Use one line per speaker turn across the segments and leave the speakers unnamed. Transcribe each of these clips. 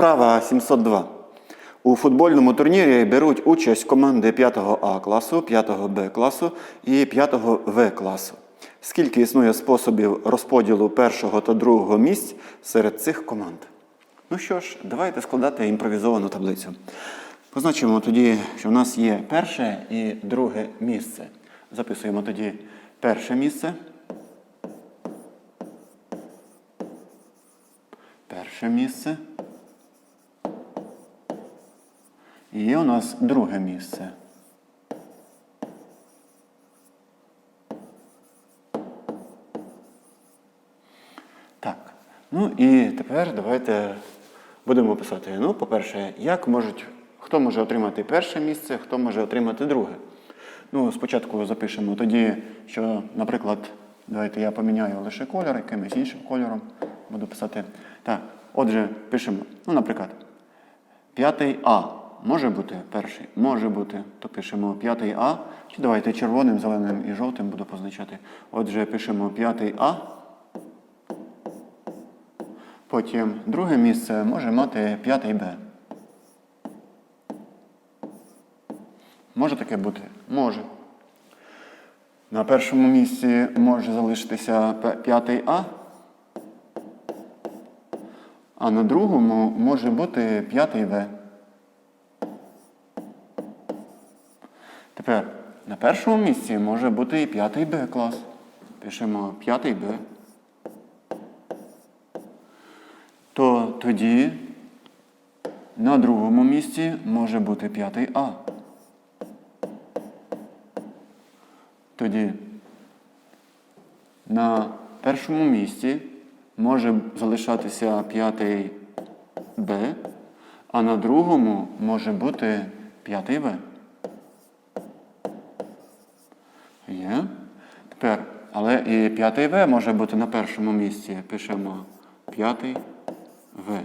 Вправа 702. У футбольному турнірі беруть участь команди 5 А класу, 5 Б класу і 5 В класу. Скільки існує способів розподілу першого та другого місць серед цих команд? Ну що ж, давайте складати імпровізовану таблицю. Позначимо тоді, що в нас є перше і друге місце. Записуємо тоді перше місце. Перше місце. І у нас друге місце. Так. Ну і тепер давайте будемо писати. Ну, по-перше, як можуть, хто може отримати перше місце, хто може отримати друге. Ну, спочатку запишемо тоді, що, наприклад, давайте я поміняю лише кольор, якимось іншим кольором буду писати. Так, отже, пишемо, ну, наприклад, п'ятий А може бути перший, може бути, то пишемо п'ятий А. Чи давайте червоним, зеленим і жовтим буду позначати. Отже, пишемо п'ятий А. Потім друге місце може мати п'ятий Б. Може таке бути? Може. На першому місці може залишитися п'ятий А. А на другому може бути п'ятий В. Тепер на першому місці може бути і п'ятий Б клас. Пишемо п'ятий Б. То тоді на другому місці може бути п'ятий А. Тоді на першому місці може залишатися п'ятий Б, а на другому може бути п'ятий В. Є. Тепер, але і п'ятий В може бути на першому місці. Пишемо п'ятий В.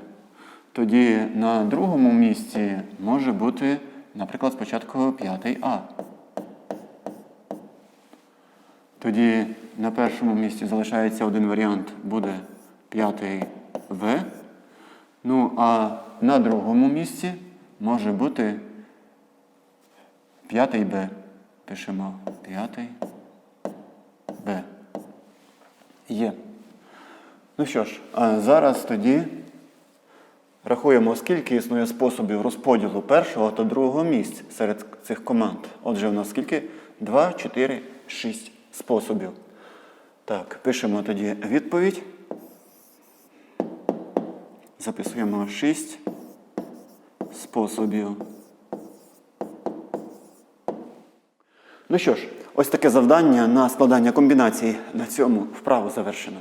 Тоді на другому місці може бути, наприклад, спочатку п'ятий А. Тоді на першому місці залишається один варіант, буде п'ятий В. Ну, а на другому місці може бути п'ятий Б. Пишемо п'ятий Б. Є. Ну що ж, а зараз тоді рахуємо, скільки існує способів розподілу першого та другого місць серед цих команд. Отже, у нас скільки? 2, 4, 6 способів. Так, пишемо тоді відповідь. Записуємо 6 способів. Ну що ж, ось таке завдання на складання комбінацій на цьому вправу завершено.